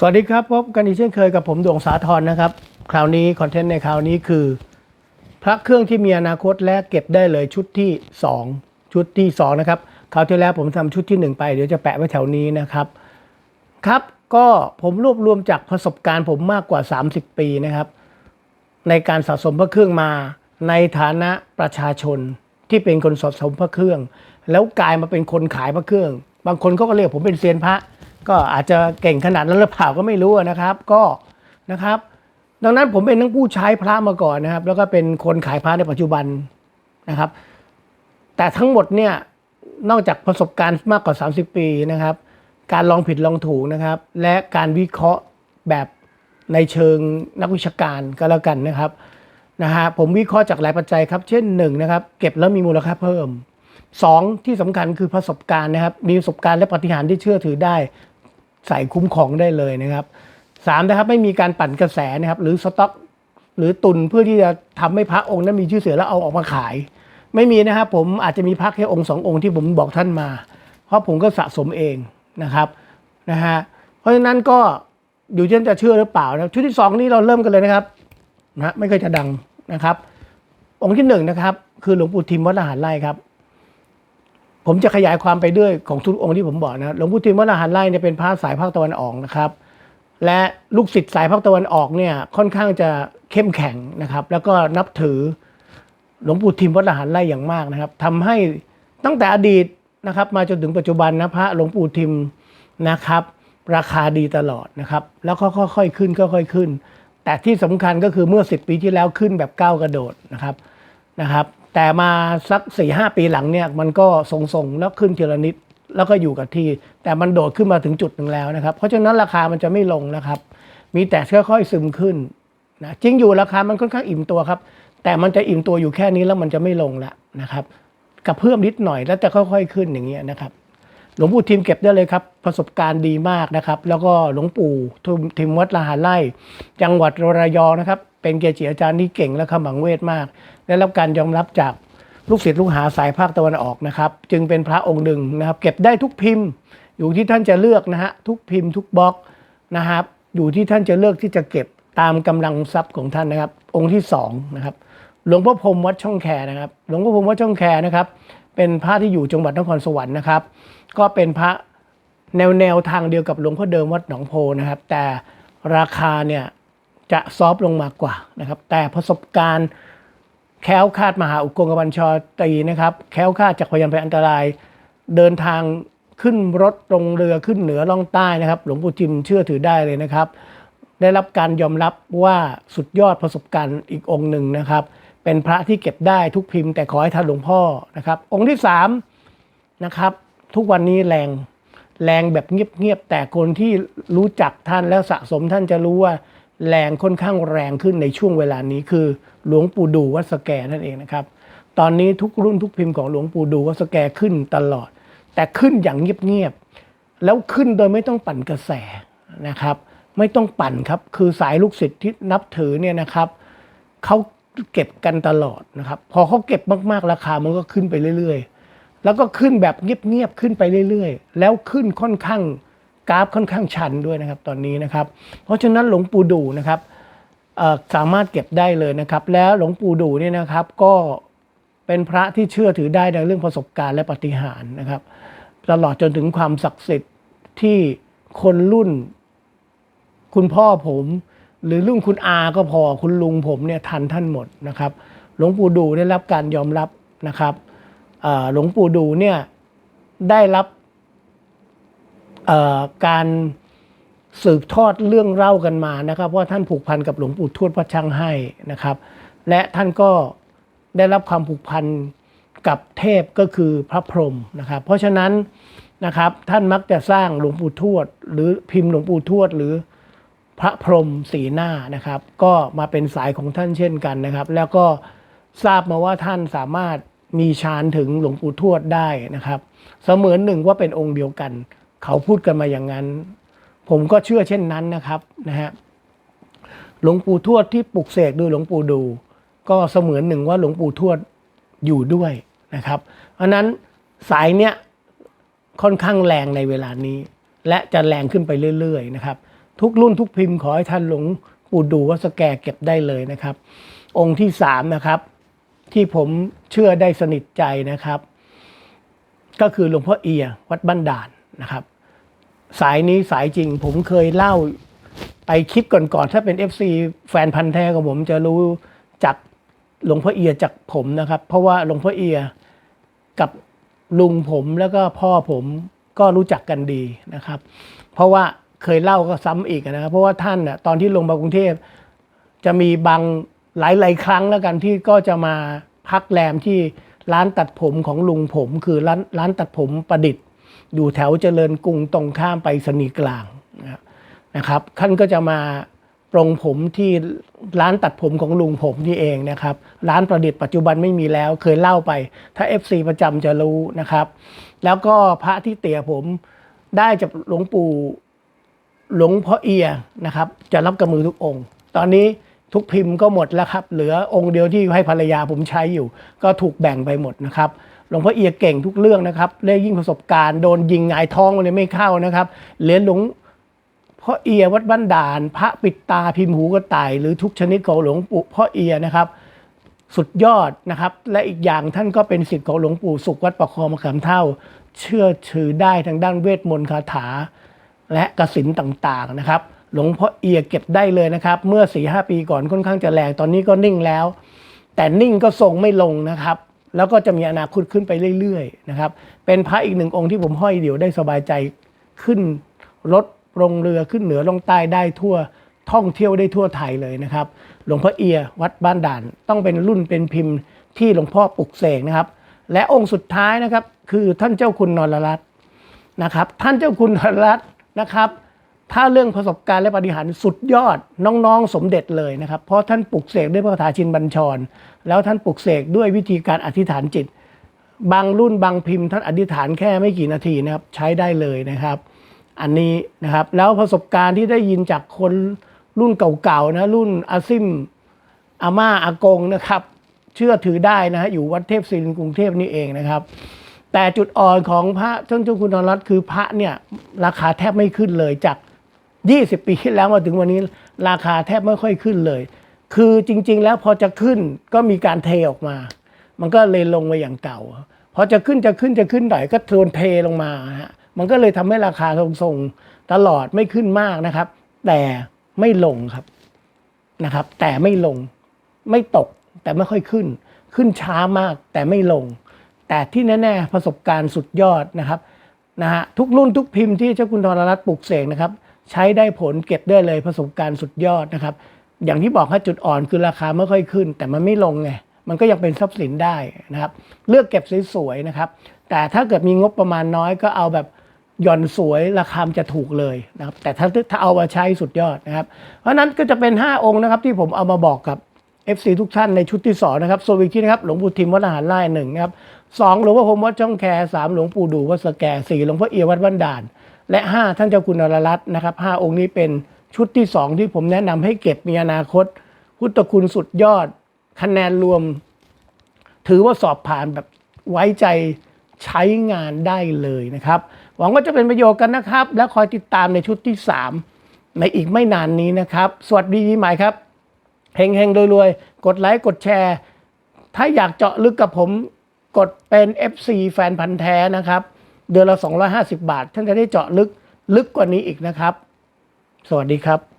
สวัสดีครับ พบกันอีกเช่นเคยกับผมดวงสาธรนะครับ คราวนี้คอนเทนต์ในคราวนี้คือ พระเครื่องที่มีอนาคตและเก็บได้เลยชุดที่ 2 ชุดที่ 2 นะครับคราวที่แล้วผมทำชุดที่ 1 ไปเดี๋ยวจะแปะไว้แถวนี้นะครับครับ ก็ผมรวบรวมจากประสบการณ์ผมมากกว่า 30 ปีนะครับ ในการสะสมพระเครื่องมาในฐานะประชาชนที่เป็นคนสะสมพระเครื่อง แล้วกลายมาเป็นคนขายพระเครื่อง บางคนเขาก็เรียกผมเป็นเซียนพระ ก็อาจจะเก่งขนาดนั้นหรือเปล่าก็ไม่รู้นะครับ ก็นะครับ ดังนั้นผมเป็นทั้งผู้ใช้พระมาก่อนนะครับ แล้วก็เป็นคนขายพระในปัจจุบันนะครับ แต่ทั้งหมดเนี่ยนอกจากประสบการณ์มากกว่า 30 ปีนะครับ การลองผิดลองถูกนะครับ และการวิเคราะห์แบบในเชิงนักวิชาการก็แล้วกันนะครับนะฮะผมวิเคราะห์จากหลายปัจจัยครับ เช่นหนึ่งนะครับเก็บแล้วมีมูลค่าเพิ่มสองที่สำคัญคือประสบการณ์นะครับ มีประสบการณ์และปฏิหารที่เชื่อถือได้ ใส่คุ้มของได้เลยนะครับสามนะครับไม่มีการปั่นกระแสนะครับหรือสต็อก หรือตุนเพื่อที่จะทำให้พระองค์นั้นมีชื่อเสียงแล้วเอาออกมาขาย ไม่มีนะครับผมอาจจะมีพระแค่องค์สององค์ที่ผมบอกท่านมา เพราะผมก็สะสมเองนะครับนะฮะเพราะฉะนั้นก็อยู่ที่ท่านจะเชื่อหรือเปล่านะชุดที่สองนี้เราเริ่มกันเลยนะครับนะฮะไม่เคยจะดังนะครับ องค์ที่หนึ่งนะครับคือหลวงปู่ทิมวัดละหารไร่ครับ ผมจะขยายความไปด้วยของทุกองค์ที่ผมบอกนะหลวงปู่ทิมวัดละหารไร่เนี่ยเป็นพระสายภาคตะวันออกนะครับ และลูกศิษย์สายภาคตะวันออกเนี่ยค่อนข้างจะเข้มแข็งนะครับ แล้วก็นับถือหลวงปู่ทิมวัดละหารไร่อย่างมากนะครับทำให้ตั้งแต่อดีตนะครับ มาจนถึงปัจจุบันนะพระหลวงปู่ทิมนะครับ ราคาดีตลอดนะครับ แล้วก็ค่อยๆขึ้นค่อยๆขึ้น แต่ที่สำคัญก็คือเมื่อ 10 ปีที่แล้วขึ้นแบบก้าวกระโดดนะครับนะครับ แต่มาสัก4ี่ห้าปีหลังเนี่ยมันก็ทรงๆแล้วขึ้นทีละนิดแล้วก็อยู่กับที่ แต่มันโดดขึ้นมาถึงจุดหนึ่งแล้วนะครับ เพราะฉะนั้นราคามันจะไม่ลงนะครับ มีแต่ค่อยๆซึมขึ้นนะจริงอยู่ราคามันค่อนข้างอิ่มตัวครับ แต่มันจะอิ่มตัวอยู่แค่นี้แล้วมันจะไม่ลงละนะครับกับเพิ่มนิดหน่อยแล้วจะค่อย ๆ ขึ้นอย่างเงี้ยนะครับ หลวงปู่ทิมเก็บได้เลยครับ ประสบการณ์ดีมากนะครับ แล้วก็หลวงปู่ทิมวัดละหารไร่จังหวัดระยองนะครับ เป็นเกจิอาจารย์ที่เก่งและขมังเวทมาก ได้รับการยอมรับจากลูกศิษย์ลูกหาสายภาคตะวันออกนะครับ จึงเป็นพระองค์หนึ่งนะครับ เก็บได้ทุกพิมพ์ อยู่ที่ท่านจะเลือกนะฮะทุกพิมพ์ทุกบล็อกนะครับ อยู่ที่ท่านจะเลือกที่จะเก็บตามกำลังทรัพย์ของท่านนะครับ องค์ที่สองนะครับหลวงพ่อพรมวัดช่องแคนะครับ หลวงพ่อพรมวัดช่องแคนะครับ เป็นพระที่อยู่จังหวัดนครสวรรค์นะครับ ก็เป็นพระแนวแนวทางเดียวกับหลวงพ่อเดิมวัดหนองโพนะครับ แต่ราคาเนี่ย จะซอฟลงมากว่านะครับ แต่ประสบการณ์แค้วคาดมหาอุกงกบัญชรตีนะครับ แค้วคาดจากพยันภัยอันตราย เดินทางขึ้นรถลงเรือขึ้นเหนือล่องใต้นะครับ หลวงปู่จิมเชื่อถือได้เลยนะครับ ได้รับการยอมรับว่าสุดยอดประสบการณ์อีกองค์หนึ่งนะครับ เป็นพระที่เก็บได้ทุกพิมพ์แต่ขอให้ทันหลวงพ่อนะครับ องค์ที่สามนะครับ ทุกวันนี้แรงแรงแบบเงียบๆแต่คนที่รู้จักท่านแล้วสะสมท่านจะรู้ว่า แรงค่อนข้างแรงขึ้นในช่วงเวลานี้คือหลวงปู่ดูวัดสแกนั่นเองนะครับ ตอนนี้ทุกรุ่นทุกพิมพ์ของหลวงปู่ดูวัดสแกขึ้นตลอด แต่ขึ้นอย่างเงียบๆแล้วขึ้นโดยไม่ต้องปั่นกระแสนะครับ ไม่ต้องปั่นครับคือสายลูกศิษย์ที่นับถือเนี่ยนะครับเขาเก็บกันตลอดนะครับ พอเขาเก็บมากๆราคามันก็ขึ้นไปเรื่อย ๆ แล้วก็ขึ้นแบบเงียบๆขึ้นไปเรื่อย ๆ แล้วขึ้นค่อนข้าง กราฟค่อนข้างชันด้วยนะครับตอนนี้นะครับ เพราะฉะนั้นหลวงปู่ดูนะครับสามารถเก็บได้เลยนะครับ แล้วหลวงปู่ดูเนี่ยนะครับก็เป็นพระที่เชื่อถือได้ในเรื่องประสบการณ์และปฏิหารนะครับ ตลอดจนถึงความศักดิ์สิทธิ์ที่คนรุ่น คุณพ่อผม หรือรุ่นคุณอาก็พอคุณลุงผมเนี่ยทันท่านหมดนะครับ หลวงปู่ดูได้รับการยอมรับนะครับหลวงปู่ดูเนี่ยได้รับ การสืบทอดเรื่องเล่ากันมานะครับว่าท่านผูกพันกับหลวงปู่ทวดพระช่างให้นะครับ และท่านก็ได้รับความผูกพันกับเทพก็คือพระพรหมนะครับ เพราะฉะนั้นนะครับท่านมักจะสร้างหลวงปู่ทวด หรือพิมพ์หลวงปู่ทวด หรือพระพรหมสีหน้านะครับ ก็มาเป็นสายของท่านเช่นกันนะครับ แล้วก็ทราบมาว่าท่านสามารถมีฌานถึงหลวงปู่ทวดได้นะครับ เสมือนหนึ่งว่าเป็นองค์เดียวกัน เขาพูดกันมาอย่างนั้น ผมก็เชื่อเช่นนั้นนะครับนะฮะหลวงปู่ทวดที่ปลุกเสกโดยหลวงปู่ดู ก็เสมือนหนึ่งว่าหลวงปู่ทวดอยู่ด้วยนะครับเพราะนั้นสายเนี้ยค่อนข้างแรงในเวลานี้ และจะแรงขึ้นไปเรื่อยๆนะครับ ทุกรุ่นทุกพิมพ์ขอให้ท่านหลวงปู่ดูวัดสแกเก็บได้เลยนะครับ องค์ที่สามนะครับ ที่ผมเชื่อได้สนิทใจนะครับ ก็คือหลวงพ่อเอียวัดบ้านด่าน นะครับ สายนี้สายจริงผมเคยเล่าไปคลิปก่อนๆถ้าเป็น FC แฟนพันธ์แท้ของผมจะรู้จากหลวงพ่อเอียจากผมนะครับ เพราะว่าหลวงพ่อเอียกับลุงผมแล้วก็พ่อผมก็รู้จักกันดีนะครับ เพราะว่าเคยเล่าก็ซ้ำอีกนะครับ เพราะว่าท่านน่ะตอนที่ลงมากรุงเทพจะมีบางหลายๆครั้งแล้วกันที่ก็จะมาพักแรมที่ร้านตัดผมของลุงผมคือร้านร้านตัดผมประดิษฐ์ อยู่แถวเจริญกรุงตรงข้ามไปสนีกลางนะครับนะครับท่านก็จะมาปรงผมที่ร้านตัดผมของลุงผมนี่เองนะครับ ร้านประดิษฐ์ปัจจุบันไม่มีแล้วเคยเล่าไป ถ้า FC ประจำจะรู้นะครับ แล้วก็พระที่เตี่ยผมได้จากหลวงปู่หลวงพ่อเอียนะครับ จะรับกับมือทุกองค์ ตอนนี้ทุกพิมพ์ก็หมดแล้วครับ เหลือองค์เดียวที่ให้ภรรยาผมใช้อยู่ ก็ถูกแบ่งไปหมดนะครับ หลวงพ่อเอียเก่งทุกเรื่องนะครับเล่ยิ่งประสบการณ์โดนยิงหงายท้องเลยไม่เข้านะครับเหรียญหลวงพ่อเอียวัดบ้านด่าน พระปิดตาพิมพ์หูกระต่าย หรือทุกชนิดของหลวงปู่พ่อเอียนะครับสุดยอดนะครับ และอีกอย่างท่านก็เป็นศิษย์ของหลวงปู่สุขวัดประคองมะขามเท่า เชื่อถือได้ทางด้านเวทมนต์คาถา และกสินต่างๆนะครับ หลวงพ่อเอียเก็บได้เลยนะครับ เมื่อ4ีหปีก่อนค่อนข้างจะแรงตอนนี้ก็นิ่งแล้ว แต่นิ่งก็ทรงไม่ลงนะครับ แล้วก็จะมีอนาคตขึ้นไปเรื่อยๆนะครับ เป็นพระอีกหนึ่งองค์ที่ผมห้อยเดี่ยวได้สบายใจขึ้นรถลงเรือขึ้นเหนือลงใต้ได้ทั่วท่องเที่ยวได้ทั่วไทยเลยนะครับ หลวงพ่อเอียวัดบ้านด่าน ต้องเป็นรุ่นเป็นพิมพ์ที่หลวงพ่อปลุกเสกนะครับ และองค์สุดท้ายนะครับคือท่านเจ้าคุณนรรัตน์นะครับ ท่านเจ้าคุณธนรัตน์นะครับ ถ้าเรื่องประสบการณ์และปฏิหารสุดยอดน้องๆ สมเด็จเลยนะครับ เพราะท่านปลุกเสกด้วยพระคาถาชินบัญชร แล้วท่านปลุกเสกด้วยวิธีการอธิษฐานจิต บางรุ่นบางพิมพ์ท่านอธิษฐานแค่ไม่กี่นาทีนะครับใช้ได้เลยนะครับ อันนี้นะครับแล้วประสบการณ์ที่ได้ยินจากคนรุ่นเก่าๆนะรุ่นอาซิมอาม่าอากงนะครับ เชื่อถือได้นะฮะอยู่วัดเทพศิรินกรุงเทพนี่เองนะครับแต่จุดอ่อนของพระท่านเจ้าคุณนรัตคือพระเนี่ยราคาแทบไม่ขึ้นเลยจาก 20 ปีที่แล้วมาถึงวันนี้ราคาแทบไม่ค่อยขึ้นเลย คือจริง ๆ แล้วพอจะขึ้นก็มีการเทออกมา มันก็เลยลงมาอย่างเก่า พอจะขึ้นจะขึ้นจะขึ้นหน่อยก็โดนเทลงมาฮะมันก็เลยทำให้ราคาทรงๆตลอดไม่ขึ้นมากนะครับ แต่ไม่ลงครับนะครับ แต่ไม่ลงไม่ตกแต่ไม่ค่อยขึ้น ขึ้นช้ามากแต่ไม่ลง แต่ที่แน่ ๆ ประสบการณ์สุดยอดนะครับนะฮะทุกรุ่นทุกพิมพ์ที่เจ้าคุณธรรัตน์ปลูกเสกนะครับ ใช้ได้ผลเก็บได้เลยประสบการณ์สุดยอดนะครับ อย่างที่บอกว่าจุดอ่อนคือราคาไม่ค่อยขึ้น แต่มันไม่ลงไงมันก็ยังเป็นทรัพย์สินได้นะครับ เลือกเก็บสวยๆนะครับ แต่ถ้าเกิดมีงบประมาณน้อยก็เอาแบบหย่อนสวยราคามจะถูกเลยนะครับ แต่ถ้าถ้าเอามาใช้สุดยอดนะครับ เพราะนั้นก็จะเป็น 5 องค์นะครับที่ผมเอามาบอกกับ FC ทุกท่านในชุดที่ 2 นะครับส่วนอีกที่นะครับหลวงปู่ทิมวัดอาหารไร่หนึ่งนะครับสองหลวงพ่อพรมวัดช่องแคสามหลวงปู่ดูวัดสแกสี่หลวงพ่อเอียวัดบ้านด่าน และ 5 ท่านเจ้าคุณนรรัตน์นะครับห้าองค์นี้เป็นชุดที่ 2 ที่ผมแนะนำให้เก็บมีอนาคต พุทธคุณสุดยอด คะแนนรวม ถือว่าสอบผ่านแบบไว้ใจใช้งานได้เลยนะครับ หวังว่าจะเป็นประโยชน์กันนะครับ และคอยติดตามในชุดที่ 3 ในอีกไม่นานนี้นะครับ สวัสดีปีใหม่ครับเฮงเฮงๆรวยๆ กดไลค์กดแชร์ ถ้าอยากเจาะลึกกับผมกดเป็น FC แฟนพันธ์แท้นะครับ เดือนละ 250 บาท ท่านจะได้เจาะลึกลึกกว่านี้อีกนะครับ สวัสดีครับ